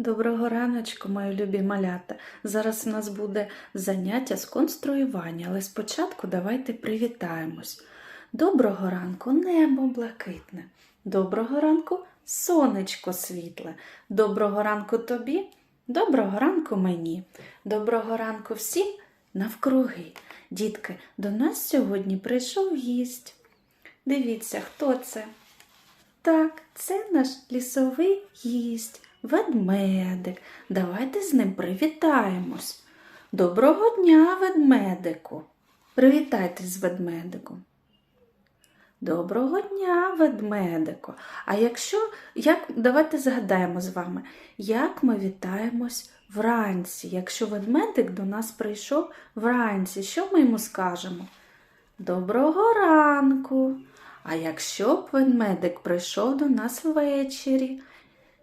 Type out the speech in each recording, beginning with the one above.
Доброго раночку, мої любі малята. Зараз у нас буде заняття з конструювання, але спочатку давайте привітаємось. Доброго ранку, небо блакитне. Доброго ранку, сонечко світле. Доброго ранку тобі, доброго ранку мені. Доброго ранку всім навкруги. Дітки, до нас сьогодні прийшов гість. Дивіться, хто це? Так, це наш лісовий гість, ведмедик. Давайте з ним привітаємось. Доброго дня, ведмедику. Привітайтесь з ведмедиком. Доброго дня, ведмедику. А якщо, як, давайте згадаємо з вами, як ми вітаємось вранці. Якщо ведмедик до нас прийшов вранці, що ми йому скажемо? Доброго ранку. А якщо б ведмедик прийшов до нас ввечері,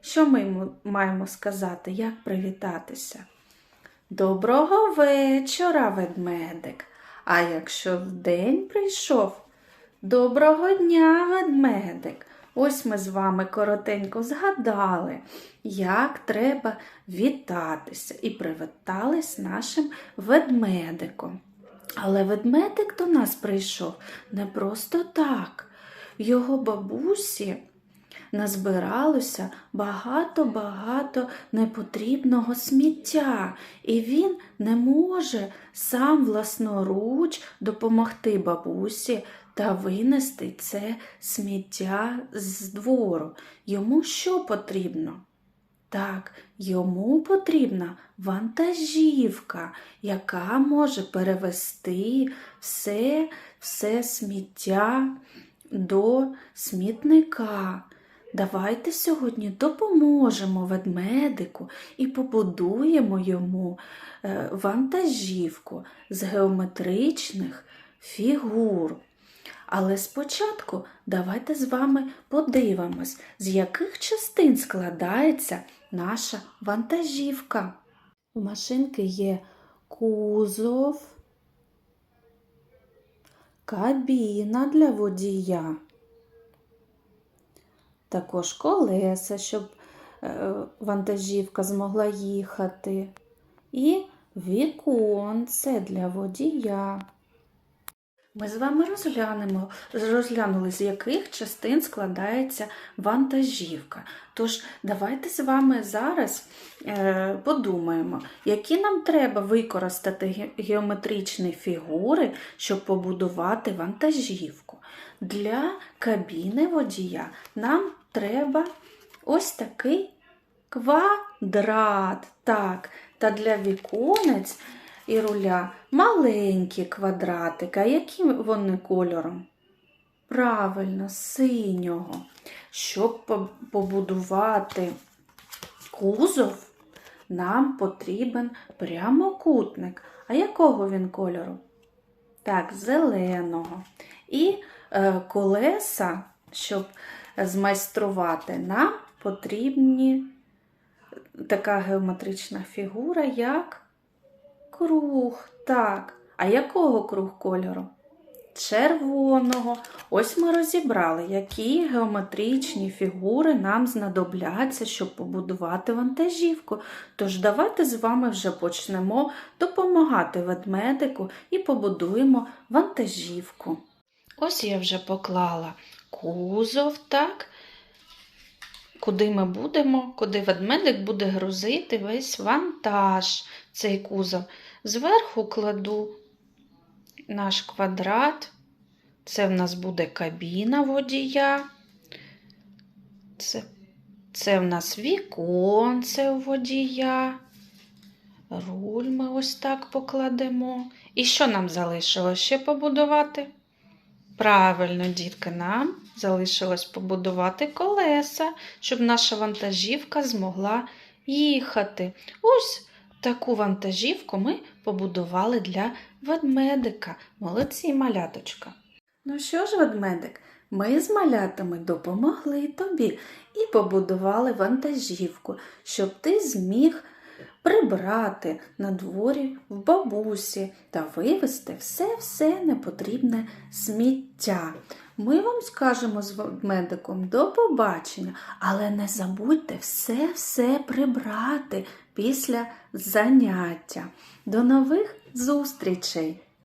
що ми маємо сказати, як привітатися? Доброго вечора, ведмедик. А якщо вдень прийшов, доброго дня, ведмедик. Ось ми з вами коротенько згадали, як треба вітатися, і привітались нашим ведмедиком. Але ведмедик до нас прийшов не просто так. Його бабусі назбиралося багато-багато непотрібного сміття, і він не може сам власноруч допомогти бабусі та винести це сміття з двору. Йому що потрібно? Так, йому потрібна вантажівка, яка може перевести все, все сміття до смітника. Давайте сьогодні допоможемо ведмедику і побудуємо йому е, вантажівку з геометричних фігур. Але спочатку давайте з вами подивимось, з яких частин складається наша вантажівка. У машинки є кузов, кабіна для водія, також колеса, щоб е, вантажівка змогла їхати, і віконце для водія. Ми з вами розглянемо, розглянули, з яких частин складається вантажівка. Тож, давайте з вами зараз е, подумаємо, які нам треба використати геометричні фігури, щоб побудувати вантажівку. Для кабіни водія нам треба ось такий квадрат. Так, та для віконець і руля маленькі квадратики. А які вони кольором? Правильно, синього. Щоб побудувати кузов, нам потрібен прямокутник. А якого він кольору? Так, зеленого. І е, колеса, щоб змайструвати, нам потрібні така геометрична фігура, як Круг, так. А якого круг кольору? Червоного. Ось ми розібрали, які геометричні фігури нам знадобляться, щоб побудувати вантажівку. Тож давайте з вами вже почнемо допомагати ведмедику і побудуємо вантажівку. Ось я вже поклала кузов, так? Куди ми будемо, куди ведмедик буде грузити весь вантаж, цей кузов. Зверху кладу наш квадрат. Це в нас буде кабіна водія. Це, це в нас віконце водія. Руль ми ось так покладемо. І що нам залишилось ще побудувати? Правильно, дітки, нам залишилось побудувати колеса, щоб наша вантажівка змогла їхати. Ось таку вантажівку ми побудували для ведмедика. Молодці, маляточка. Ну що ж, ведмедик, ми з малятами допомогли тобі і побудували вантажівку, щоб ти зміг прибрати на дворі в бабусі та вивезти все-все непотрібне сміття. Ми вам скажемо з медиком до побачення, але не забудьте все-все прибрати після заняття. До нових зустрічей!